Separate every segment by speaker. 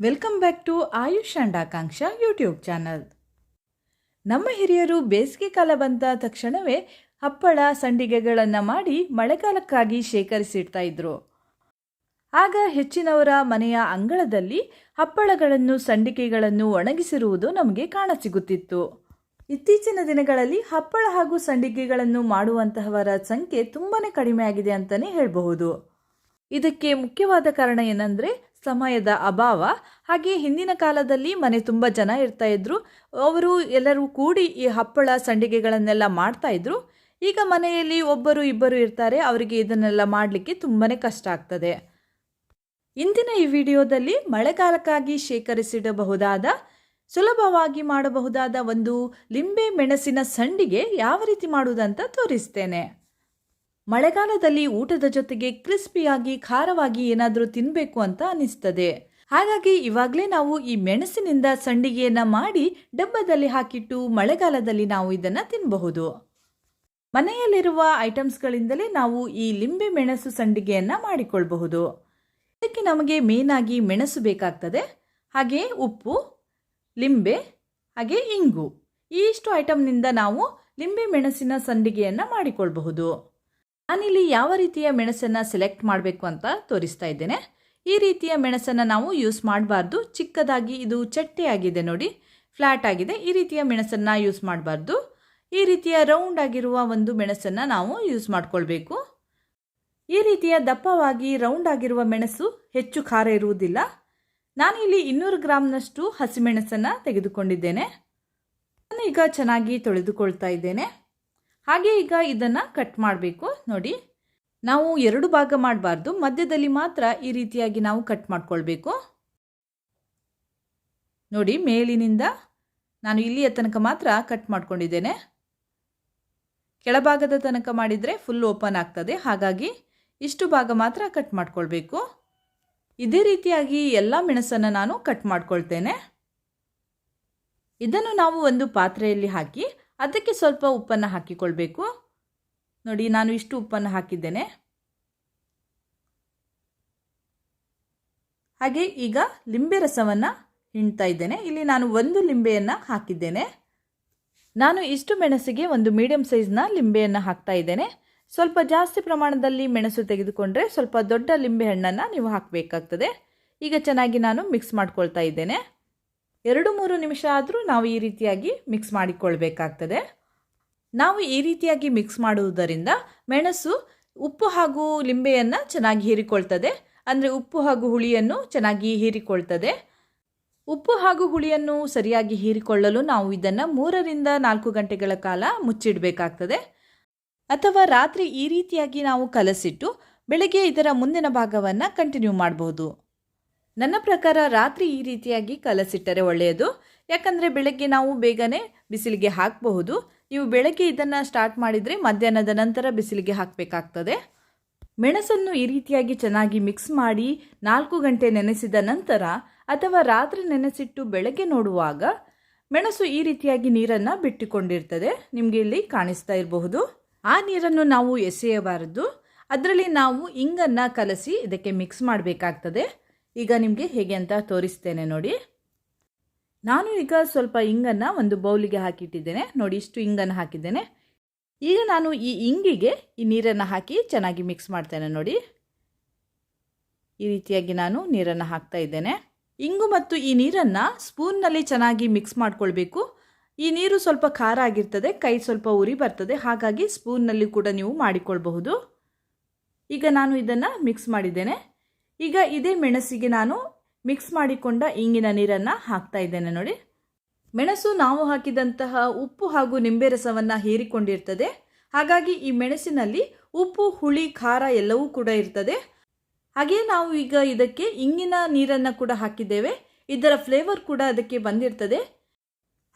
Speaker 1: Welcome back to Ayush and Akanksha YouTube channel ನಮ್ಮ ಹಿರಿಯರು ಬೇಸಿಗೆ ಕಾಲ ಬಂದ ತಕ್ಷಣವೇ ಹಪ್ಪಳ, ಸಂಡಿಗೆಗಳನ್ನು ಮಾಡಿ ಮಳೆಗಾಲಕ್ಕಾಗಿ ಶೇಖರಿಸಿಡ್ತಾ ಇದ್ರು. ಆಗ ಹೆಚ್ಚಿನವರ ಮನೆಯ ಅಂಗಳದಲ್ಲಿ ಹಪ್ಪಳಗಳನ್ನು, ಸಂಡಿಗೆಗಳನ್ನು ಒಣಗಿಸಿರುವುದು ನಮಗೆ ಕಾಣಸಿಗುತ್ತಿತ್ತು. ಇತ್ತೀಚಿನ ದಿನಗಳಲ್ಲಿ ಹಪ್ಪಳ ಹಾಗೂ ಸಂಡಿಗೆಗಳನ್ನು ಮಾಡುವಂತಹವರ ಸಂಖ್ಯೆ ತುಂಬಾ ಕಡಿಮೆ ಆಗಿದೆ ಅಂತಲೇ ಹೇಳಬಹುದು. ಇದಕ್ಕೆ ಮುಖ್ಯವಾದ ಕಾರಣ ಏನಂದರೆ ಸಮಯದ ಅಭಾವ. ಹಾಗೆ ಹಿಂದಿನ ಕಾಲದಲ್ಲಿ ಮನೆ ತುಂಬ ಜನ ಇರ್ತಾ ಇದ್ರು. ಅವರು ಎಲ್ಲರೂ ಕೂಡಿ ಈ ಹಪ್ಪಳ ಸಂಡಿಗೆಗಳನ್ನೆಲ್ಲ ಮಾಡ್ತಾ ಇದ್ರು. ಈಗ ಮನೆಯಲ್ಲಿ ಒಬ್ಬರು ಇಬ್ಬರು ಇರ್ತಾರೆ. ಅವರಿಗೆ ಇದನ್ನೆಲ್ಲ ಮಾಡಲಿಕ್ಕೆ ತುಂಬಾ ಕಷ್ಟ ಆಗ್ತದೆ. ಇಂದಿನ ಈ ವಿಡಿಯೋದಲ್ಲಿ ಮಳೆಗಾಲಕ್ಕಾಗಿ ಶೇಖರಿಸಿಡಬಹುದಾದ, ಸುಲಭವಾಗಿ ಮಾಡಬಹುದಾದ ಒಂದು ಲಿಂಬೆ ಮೆಣಸಿನ ಸಂಡಿಗೆ ಯಾವ ರೀತಿ ಮಾಡುವುದಂತ ತೋರಿಸ್ತೇನೆ. ಮಳೆಗಾಲದಲ್ಲಿ ಊಟದ ಜೊತೆಗೆ ಕ್ರಿಸ್ಪಿಯಾಗಿ, ಖಾರವಾಗಿ ಏನಾದರೂ ತಿನ್ನಬೇಕು ಅಂತ ಅನಿಸ್ತದೆ. ಹಾಗಾಗಿ ಇವಾಗಲೇ ನಾವು ಈ ಮೆಣಸಿನಿಂದ ಸಂಡಿಗೆಯನ್ನು ಮಾಡಿ ಡಬ್ಬದಲ್ಲಿ ಹಾಕಿಟ್ಟು ಮಳೆಗಾಲದಲ್ಲಿ ನಾವು ಇದನ್ನು ತಿನ್ನಬಹುದು ಮನೆಯಲ್ಲಿರುವ ಐಟಮ್ಸ್ಗಳಿಂದಲೇ ನಾವು ಈ ಲಿಂಬೆ ಮೆಣಸು ಸಂಡಿಗೆಯನ್ನು ಮಾಡಿಕೊಳ್ಬಹುದು. ಇದಕ್ಕೆ ನಮಗೆ ಮೇನಾಗಿ ಮೆಣಸು ಬೇಕಾಗ್ತದೆ. ಹಾಗೆ ಉಪ್ಪು, ಲಿಂಬೆ, ಹಾಗೆ ಇಂಗು. ಈ ಇಷ್ಟು ಐಟಮ್ನಿಂದ ನಾವು ಲಿಂಬೆ ಮೆಣಸಿನ ಸಂಡಿಗೆಯನ್ನು ಮಾಡಿಕೊಳ್ಬಹುದು. ನಾನಿಲ್ಲಿ ಯಾವ ರೀತಿಯ ಮೆಣಸನ್ನು ಸೆಲೆಕ್ಟ್ ಮಾಡಬೇಕು ಅಂತ ತೋರಿಸ್ತಾ ಇದ್ದೇನೆ. ಈ ರೀತಿಯ ಮೆಣಸನ್ನು ನಾವು ಯೂಸ್ ಮಾಡಬಾರ್ದು. ಚಿಕ್ಕದಾಗಿ ಇದು ಚಟ್ಟೆಯಾಗಿದೆ ನೋಡಿ. ಫ್ಲ್ಯಾಟ್ ಆಗಿದೆ. ಈ ರೀತಿಯ ಮೆಣಸನ್ನು ಯೂಸ್ ಮಾಡಬಾರ್ದು. ಈ ರೀತಿಯ ರೌಂಡ್ ಆಗಿರುವ ಒಂದು ಮೆಣಸನ್ನು ನಾವು ಯೂಸ್ ಮಾಡಿಕೊಳ್ಬೇಕು. ಈ ರೀತಿಯ ದಪ್ಪವಾಗಿ ರೌಂಡ್ ಆಗಿರುವ ಮೆಣಸು ಹೆಚ್ಚು ಖಾರ ಇರುವುದಿಲ್ಲ. ನಾನಿಲ್ಲಿ ಇನ್ನೂರು ಗ್ರಾಮ್ನಷ್ಟು ಹಸಿಮೆಣಸನ್ನು ತೆಗೆದುಕೊಂಡಿದ್ದೇನೆ. ನಾನು ಈಗ ಚೆನ್ನಾಗಿ ತೊಳೆದುಕೊಳ್ತಾ ಇದ್ದೇನೆ. ಹಾಗೆ ಈಗ ಇದನ್ನು ಕಟ್ ಮಾಡಬೇಕು, ನೋಡಿ. ನಾವು ಎರಡು ಭಾಗ ಮಾಡಬಾರ್ದು, ಮಧ್ಯದಲ್ಲಿ ಮಾತ್ರ ಈ ರೀತಿಯಾಗಿ ನಾವು ಕಟ್ ಮಾಡ್ಕೊಳ್ಬೇಕು. ನೋಡಿ, ಮೇಲಿನಿಂದ ನಾನು ಇಲ್ಲಿಯ ತನಕ ಮಾತ್ರ ಕಟ್ ಮಾಡ್ಕೊಂಡಿದ್ದೇನೆ. ಕೆಳಭಾಗದ ತನಕ ಮಾಡಿದರೆ ಫುಲ್ ಓಪನ್ ಆಗ್ತದೆ, ಹಾಗಾಗಿ ಇಷ್ಟು ಭಾಗ ಮಾತ್ರ ಕಟ್ ಮಾಡ್ಕೊಳ್ಬೇಕು. ಇದೇ ರೀತಿಯಾಗಿ ಎಲ್ಲ ಮೆಣಸನ್ನು ನಾನು ಕಟ್ ಮಾಡ್ಕೊಳ್ತೇನೆ. ಇದನ್ನು ನಾವು ಒಂದು ಪಾತ್ರೆಯಲ್ಲಿ ಹಾಕಿ ಅದಕ್ಕೆ ಸ್ವಲ್ಪ ಉಪ್ಪನ್ನು ಹಾಕಿಕೊಳ್ಬೇಕು. ನೋಡಿ, ನಾನು ಇಷ್ಟು ಉಪ್ಪನ್ನು ಹಾಕಿದ್ದೇನೆ. ಹಾಗೆ ಈಗ ಲಿಂಬೆ ರಸವನ್ನು ಹಿಂಡ್ತಾ ಇದ್ದೇನೆ. ಇಲ್ಲಿ ನಾನು ಒಂದು ಲಿಂಬೆಯನ್ನು ಹಾಕಿದ್ದೇನೆ. ನಾನು ಇಷ್ಟು ಮೆಣಸಿಗೆ ಒಂದು ಮೀಡಿಯಂ ಸೈಜ್ನ ಲಿಂಬೆಯನ್ನು ಹಾಕ್ತಾ ಇದ್ದೇನೆ. ಸ್ವಲ್ಪ ಜಾಸ್ತಿ ಪ್ರಮಾಣದಲ್ಲಿ ಮೆಣಸು ತೆಗೆದುಕೊಂಡ್ರೆ ಸ್ವಲ್ಪ ದೊಡ್ಡ ಲಿಂಬೆ ಹಣ್ಣನ್ನು ನೀವು ಹಾಕಬೇಕಾಗ್ತದೆ. ಈಗ ಚೆನ್ನಾಗಿ ನಾನು ಮಿಕ್ಸ್ ಮಾಡ್ಕೊಳ್ತಾ ಇದ್ದೇನೆ. ಎರಡು ಮೂರು ನಿಮಿಷ ಆದರೂ ನಾವು ಈ ರೀತಿಯಾಗಿ ಮಿಕ್ಸ್ ಮಾಡಿಕೊಳ್ಬೇಕಾಗ್ತದೆ. ನಾವು ಈ ರೀತಿಯಾಗಿ ಮಿಕ್ಸ್ ಮಾಡುವುದರಿಂದ ಮೆಣಸು ಉಪ್ಪು ಹಾಗೂ ಲಿಂಬೆಯನ್ನು ಚೆನ್ನಾಗಿ ಹೀರಿಕೊಳ್ತದೆ. ಅಂದರೆ ಉಪ್ಪು ಹಾಗೂ ಹುಳಿಯನ್ನು ಚೆನ್ನಾಗಿ ಹೀರಿಕೊಳ್ತದೆ. ಉಪ್ಪು ಹಾಗೂ ಹುಳಿಯನ್ನು ಸರಿಯಾಗಿ ಹೀರಿಕೊಳ್ಳಲು ನಾವು ಇದನ್ನು ಮೂರರಿಂದ ನಾಲ್ಕು ಗಂಟೆಗಳ ಕಾಲ ಮುಚ್ಚಿಡಬೇಕಾಗ್ತದೆ. ಅಥವಾ ರಾತ್ರಿ ಈ ರೀತಿಯಾಗಿ ನಾವು ಕಲಸಿಟ್ಟು ಬೆಳಗ್ಗೆ ಇದರ ಮುಂದಿನ ಭಾಗವನ್ನು ಕಂಟಿನ್ಯೂ ಮಾಡಬಹುದು ನನ್ನ ಪ್ರಕಾರ ರಾತ್ರಿ ಈ ರೀತಿಯಾಗಿ ಕಲಸಿಟ್ಟರೆ ಒಳ್ಳೆಯದು. ಯಾಕಂದರೆ ಬೆಳಗ್ಗೆ ನಾವು ಬೇಗನೆ ಬಿಸಿಲಿಗೆ ಹಾಕಬಹುದು. ನೀವು ಬೆಳಗ್ಗೆ ಇದನ್ನು ಸ್ಟಾರ್ಟ್ ಮಾಡಿದರೆ ಮಧ್ಯಾಹ್ನದ ನಂತರ ಬಿಸಿಲಿಗೆ ಹಾಕಬೇಕಾಗ್ತದೆ. ಮೆಣಸನ್ನು ಈ ರೀತಿಯಾಗಿ ಚೆನ್ನಾಗಿ ಮಿಕ್ಸ್ ಮಾಡಿ ನಾಲ್ಕು ಗಂಟೆ ನೆನೆಸಿದ ನಂತರ ಅಥವಾ ರಾತ್ರಿ ನೆನೆಸಿಟ್ಟು ಬೆಳಗ್ಗೆ ನೋಡುವಾಗ ಮೆಣಸು ಈ ರೀತಿಯಾಗಿ ನೀರನ್ನು ಬಿಟ್ಟುಕೊಂಡಿರ್ತದೆ. ನಿಮಗೆ ಇಲ್ಲಿ ಕಾಣಿಸ್ತಾ ಇರಬಹುದು. ಆ ನೀರನ್ನು ನಾವು ಎಸೆಯಬಾರದು. ಅದರಲ್ಲಿ ನಾವು ಇಂಗನ್ನು ಕಲಸಿ ಇದಕ್ಕೆ ಮಿಕ್ಸ್ ಮಾಡಬೇಕಾಗ್ತದೆ. ಈಗ ನಿಮಗೆ ಹೇಗೆ ಅಂತ ತೋರಿಸ್ತೇನೆ ನೋಡಿ. ನಾನು ಈಗ ಸ್ವಲ್ಪ ಇಂಗನ್ನು ಒಂದು ಬೌಲಿಗೆ ಹಾಕಿಟ್ಟಿದ್ದೇನೆ. ನೋಡಿ ಇಷ್ಟು ಇಂಗನ್ನು ಹಾಕಿದ್ದೇನೆ. ಈಗ ನಾನು ಈ ಇಂಗಿಗೆ ಈ ನೀರನ್ನು ಹಾಕಿ ಚೆನ್ನಾಗಿ ಮಿಕ್ಸ್ ಮಾಡ್ತೇನೆ ನೋಡಿ. ಈ ರೀತಿಯಾಗಿ ನಾನು ನೀರನ್ನು ಹಾಕ್ತಾ ಇದ್ದೇನೆ. ಇಂಗು ಮತ್ತು ಈ ನೀರನ್ನು ಸ್ಪೂನ್ನಲ್ಲಿ ಚೆನ್ನಾಗಿ ಮಿಕ್ಸ್ ಮಾಡ್ಕೊಳ್ಬೇಕು. ಈ ನೀರು ಸ್ವಲ್ಪ ಖಾರ ಆಗಿರ್ತದೆ, ಕೈ ಸ್ವಲ್ಪ ಉರಿ ಬರ್ತದೆ, ಹಾಗಾಗಿ ಸ್ಪೂನ್ನಲ್ಲಿ ಕೂಡ ನೀವು ಮಾಡಿಕೊಳ್ಬಹುದು. ಈಗ ನಾನು ಇದನ್ನು ಮಿಕ್ಸ್ ಮಾಡಿದ್ದೇನೆ. ಈಗ ಇದೇ ಮೆಣಸಿಗೆ ನಾನು ಮಿಕ್ಸ್ ಮಾಡಿಕೊಂಡ ಇಂಗಿನ ನೀರನ್ನು ಹಾಕ್ತಾ ಇದ್ದೇನೆ ನೋಡಿ. ಮೆಣಸು ನಾವು ಹಾಕಿದಂತಹ ಉಪ್ಪು ಹಾಗೂ ನಿಂಬೆ ರಸವನ್ನು ಹೀರಿಕೊಂಡಿರ್ತದೆ. ಹಾಗಾಗಿ ಈ ಮೆಣಸಿನಲ್ಲಿ ಉಪ್ಪು, ಹುಳಿ, ಖಾರ ಎಲ್ಲವೂ ಕೂಡ ಇರ್ತದೆ. ಹಾಗೆಯೇ ನಾವು ಈಗ ಇದಕ್ಕೆ ಇಂಗಿನ ನೀರನ್ನು ಕೂಡ ಹಾಕಿದ್ದೇವೆ. ಇದರ ಫ್ಲೇವರ್ ಕೂಡ ಅದಕ್ಕೆ ಬಂದಿರ್ತದೆ.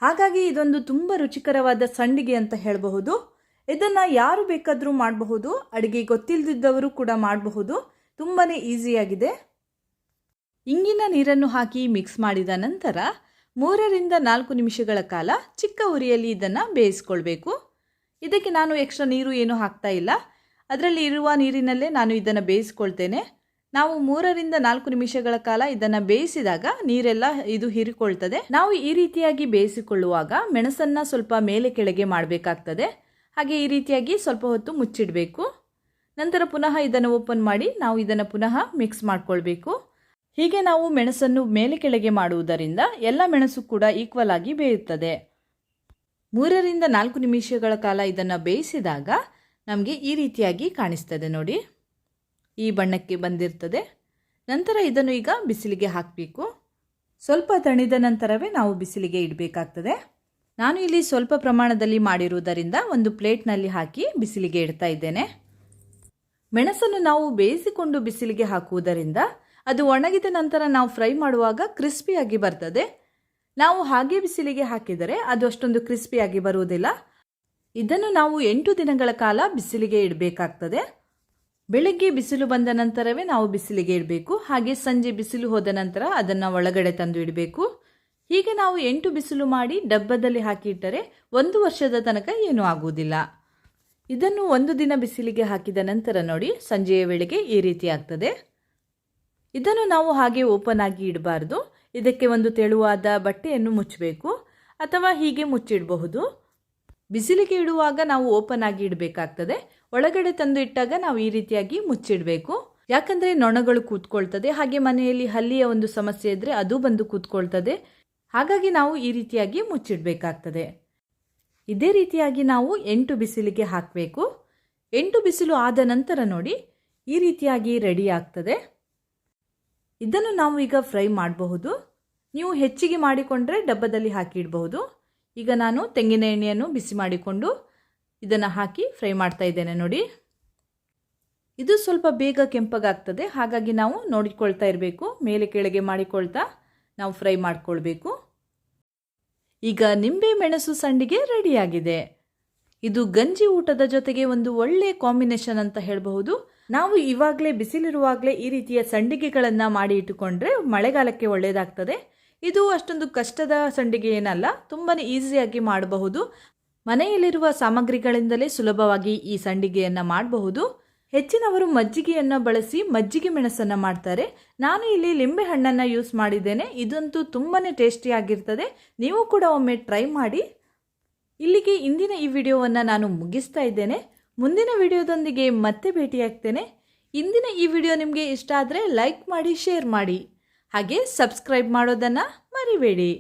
Speaker 1: ಹಾಗಾಗಿ ಇದೊಂದು ತುಂಬ ರುಚಿಕರವಾದ ಸಂಡಿಗೆ ಅಂತ ಹೇಳಬಹುದು. ಇದನ್ನು ಯಾರು ಬೇಕಾದರೂ ಮಾಡಬಹುದು. ಅಡುಗೆ ಗೊತ್ತಿಲ್ಲದಿದ್ದವರು ಕೂಡ ಮಾಡಬಹುದು. ತುಂಬಾ ಈಸಿಯಾಗಿದೆ. ಇಂಗಿನ ನೀರನ್ನು ಹಾಕಿ ಮಿಕ್ಸ್ ಮಾಡಿದ ನಂತರ ಮೂರರಿಂದ ನಾಲ್ಕು ನಿಮಿಷಗಳ ಕಾಲ ಚಿಕ್ಕ ಉರಿಯಲ್ಲಿ ಇದನ್ನು ಬೇಯಿಸ್ಕೊಳ್ಬೇಕು. ಇದಕ್ಕೆ ನಾನು ಎಕ್ಸ್ಟ್ರಾ ನೀರು ಏನೂ ಹಾಕ್ತಾ ಇಲ್ಲ. ಅದರಲ್ಲಿ ಇರುವ ನೀರಿನಲ್ಲೇ ನಾನು ಇದನ್ನು ಬೇಯಿಸ್ಕೊಳ್ತೇನೆ. ನಾವು ಮೂರರಿಂದ ನಾಲ್ಕು ನಿಮಿಷಗಳ ಕಾಲ ಇದನ್ನು ಬೇಯಿಸಿದಾಗ ನೀರೆಲ್ಲ ಇದು ಹೀರಿಕೊಳ್ತದೆ. ನಾವು ಈ ರೀತಿಯಾಗಿ ಬೇಯಿಸಿಕೊಳ್ಳುವಾಗ ಮೆಣಸನ್ನು ಸ್ವಲ್ಪ ಮೇಲೆ ಕೆಳಗೆ ಮಾಡಬೇಕಾಗ್ತದೆ. ಹಾಗೆ ಈ ರೀತಿಯಾಗಿ ಸ್ವಲ್ಪ ಹೊತ್ತು ಮುಚ್ಚಿಡಬೇಕು. ನಂತರ ಪುನಃ ಇದನ್ನು ಓಪನ್ ಮಾಡಿ ನಾವು ಇದನ್ನು ಪುನಃ ಮಿಕ್ಸ್ ಮಾಡಿಕೊಳ್ಬೇಕು. ಹೀಗೆ ನಾವು ಮೆಣಸನ್ನು ಮೇಲೆ ಕೆಳಗೆ ಮಾಡುವುದರಿಂದ ಎಲ್ಲ ಮೆಣಸು ಕೂಡ ಈಕ್ವಲ್ ಆಗಿ ಬೇಯುತ್ತದೆ. ಮೂರರಿಂದ ನಾಲ್ಕು ನಿಮಿಷಗಳ ಕಾಲ ಇದನ್ನು ಬೇಯಿಸಿದಾಗ ನಮಗೆ ಈ ರೀತಿಯಾಗಿ ಕಾಣಿಸ್ತದೆ ನೋಡಿ. ಈ ಬಣ್ಣಕ್ಕೆ ಬಂದಿರ್ತದೆ. ನಂತರ ಇದನ್ನು ಈಗ ಬಿಸಿಲಿಗೆ ಹಾಕಬೇಕು. ಸ್ವಲ್ಪ ತಣಿದ ನಂತರವೇ ನಾವು ಬಿಸಿಲಿಗೆ ಇಡಬೇಕಾಗ್ತದೆ. ನಾನು ಇಲ್ಲಿ ಸ್ವಲ್ಪ ಪ್ರಮಾಣದಲ್ಲಿ ಮಾಡಿರುವುದರಿಂದ ಒಂದು ಪ್ಲೇಟ್ನಲ್ಲಿ ಹಾಕಿ ಬಿಸಿಲಿಗೆ ಇಡ್ತಾ ಇದ್ದೇನೆ. ಮೆಣಸನ್ನು ನಾವು ಬೇಯಿಸಿಕೊಂಡು ಬಿಸಿಲಿಗೆ ಹಾಕುವುದರಿಂದ ಅದು ಒಣಗಿದ ನಂತರ ನಾವು ಫ್ರೈ ಮಾಡುವಾಗ ಕ್ರಿಸ್ಪಿಯಾಗಿ ಬರ್ತದೆ. ನಾವು ಹಾಗೆ ಬಿಸಿಲಿಗೆ ಹಾಕಿದರೆ ಅದು ಅಷ್ಟೊಂದು ಕ್ರಿಸ್ಪಿಯಾಗಿ ಬರುವುದಿಲ್ಲ. ಇದನ್ನು ನಾವು ಎಂಟು ದಿನಗಳ ಕಾಲ ಬಿಸಿಲಿಗೆ ಇಡಬೇಕಾಗ್ತದೆ. ಬೆಳಿಗ್ಗೆ ಬಿಸಿಲು ಬಂದ ನಂತರವೇ ನಾವು ಬಿಸಿಲಿಗೆ ಇಡಬೇಕು. ಹಾಗೆ ಸಂಜೆ ಬಿಸಿಲು ಹೋದ ನಂತರ ಅದನ್ನು ಒಳಗಡೆ ತಂದು ಇಡಬೇಕು. ಹೀಗೆ ನಾವು ಎಂಟು ಬಿಸಿಲು ಮಾಡಿ ಡಬ್ಬದಲ್ಲಿ ಹಾಕಿ ಇಟ್ಟರೆ ಒಂದು ವರ್ಷದ ತನಕ ಏನೂ ಆಗುವುದಿಲ್ಲ. ಇದನ್ನು ಒಂದು ದಿನ ಬಿಸಿಲಿಗೆ ಹಾಕಿದ ನಂತರ ನೋಡಿ, ಸಂಜೆಯ ವೇಳೆಗೆ ಈ ರೀತಿ ಆಗ್ತದೆ. ಇದನ್ನು ನಾವು ಹಾಗೆ ಓಪನ್ ಆಗಿ ಇಡಬಾರ್ದು. ಇದಕ್ಕೆ ಒಂದು ತೆಳುವಾದ ಬಟ್ಟೆಯನ್ನು ಮುಚ್ಚಬೇಕು ಅಥವಾ ಹೀಗೆ ಮುಚ್ಚಿಡಬಹುದು. ಬಿಸಿಲಿಗೆ ಇಡುವಾಗ ನಾವು ಓಪನ್ ಆಗಿ ಇಡಬೇಕಾಗ್ತದೆ. ಒಳಗಡೆ ತಂದು ಇಟ್ಟಾಗ ನಾವು ಈ ರೀತಿಯಾಗಿ ಮುಚ್ಚಿಡಬೇಕು. ಯಾಕಂದರೆ ನೊಣಗಳು ಕೂತ್ಕೊಳ್ತದೆ. ಹಾಗೆ ಮನೆಯಲ್ಲಿ ಹಲ್ಲಿಯ ಒಂದು ಸಮಸ್ಯೆ ಇದ್ದರೆ ಅದು ಬಂದು ಕೂತ್ಕೊಳ್ತದೆ. ಹಾಗಾಗಿ ನಾವು ಈ ರೀತಿಯಾಗಿ ಮುಚ್ಚಿಡಬೇಕಾಗ್ತದೆ. ಇದೇ ರೀತಿಯಾಗಿ ನಾವು ಎಂಟು ಬಿಸಿಲಿಗೆ ಹಾಕಬೇಕು. ಎಂಟು ಬಿಸಿಲು ಆದ ನಂತರ ನೋಡಿ, ಈ ರೀತಿಯಾಗಿ ರೆಡಿ ಆಗ್ತದೆ. ಇದನ್ನು ನಾವು ಈಗ ಫ್ರೈ ಮಾಡಬಹುದು. ನೀವು ಹೆಚ್ಚಿಗೆ ಮಾಡಿಕೊಂಡ್ರೆ ಡಬ್ಬದಲ್ಲಿ ಹಾಕಿ ಇಡಬಹುದು ಈಗ ನಾನು ತೆಂಗಿನ ಎಣ್ಣೆಯನ್ನು ಬಿಸಿ ಮಾಡಿಕೊಂಡು ಇದನ್ನು ಹಾಕಿ ಫ್ರೈ ಮಾಡ್ತಾ ಇದ್ದೇನೆ ನೋಡಿ. ಇದು ಸ್ವಲ್ಪ ಬೇಗ ಕೆಂಪಗಾಗ್ತದೆ ಹಾಗಾಗಿ ನಾವು ನೋಡಿಕೊಳ್ತಾ ಇರಬೇಕು, ಮೇಲೆ ಕೆಳಗೆ ಮಾಡಿಕೊಳ್ತಾ ನಾವು ಫ್ರೈ ಮಾಡಿಕೊಳ್ಬೇಕು. ಈಗ ನಿಂಬೆ ಮೆಣಸು ಸಂಡಿಗೆ ರೆಡಿಯಾಗಿದೆ. ಇದು ಗಂಜಿ ಊಟದ ಜೊತೆಗೆ ಒಂದು ಒಳ್ಳೆ ಕಾಂಬಿನೇಷನ್ ಅಂತ ಹೇಳಬಹುದು. ನಾವು ಇವಾಗಲೇ ಬಿಸಿಲಿರುವಾಗಲೇ ಈ ರೀತಿಯ ಸಂಡಿಗೆಗಳನ್ನು ಮಾಡಿ ಇಟ್ಟುಕೊಂಡ್ರೆ ಮಳೆಗಾಲಕ್ಕೆ ಒಳ್ಳೆಯದಾಗ್ತದೆ ಇದು ಅಷ್ಟೊಂದು ಕಷ್ಟದ ಸಂಡಿಗೆ ಏನಲ್ಲ ತುಂಬಾ ಈಸಿಯಾಗಿ ಮಾಡಬಹುದು. ಮನೆಯಲ್ಲಿರುವ ಸಾಮಗ್ರಿಗಳಿಂದಲೇ ಸುಲಭವಾಗಿ ಈ ಸಂಡಿಗೆಯನ್ನು ಮಾಡಬಹುದು. ಹೆಚ್ಚಿನವರು ಮಜ್ಜಿಗೆಯನ್ನು ಬಳಸಿ ಮಜ್ಜಿಗೆ ಮೆಣಸನ್ನು ಮಾಡ್ತಾರೆ. ನಾನು ಇಲ್ಲಿ ಲಿಂಬೆ ಹಣ್ಣನ್ನು ಯೂಸ್ ಮಾಡಿದ್ದೇನೆ. ಇದಂತೂ ತುಂಬಾ ಟೇಸ್ಟಿಯಾಗಿರ್ತದೆ ನೀವು ಕೂಡ ಒಮ್ಮೆ ಟ್ರೈ ಮಾಡಿ. ಇಲ್ಲಿಗೆ ಇಂದಿನ ಈ ವಿಡಿಯೋವನ್ನು ನಾನು ಮುಗಿಸ್ತಾ ಇದ್ದೇನೆ. ಮುಂದಿನ ವಿಡಿಯೋದೊಂದಿಗೆ ಮತ್ತೆ ಭೇಟಿಯಾಗ್ತೇನೆ. ಇಂದಿನ ಈ ವಿಡಿಯೋ ನಿಮಗೆ ಇಷ್ಟ ಆದರೆ ಲೈಕ್ ಮಾಡಿ ಶೇರ್ ಮಾಡಿ. ಹಾಗೆ ಸಬ್ಸ್ಕ್ರೈಬ್ ಮಾಡೋದನ್ನು ಮರಿಬೇಡಿ.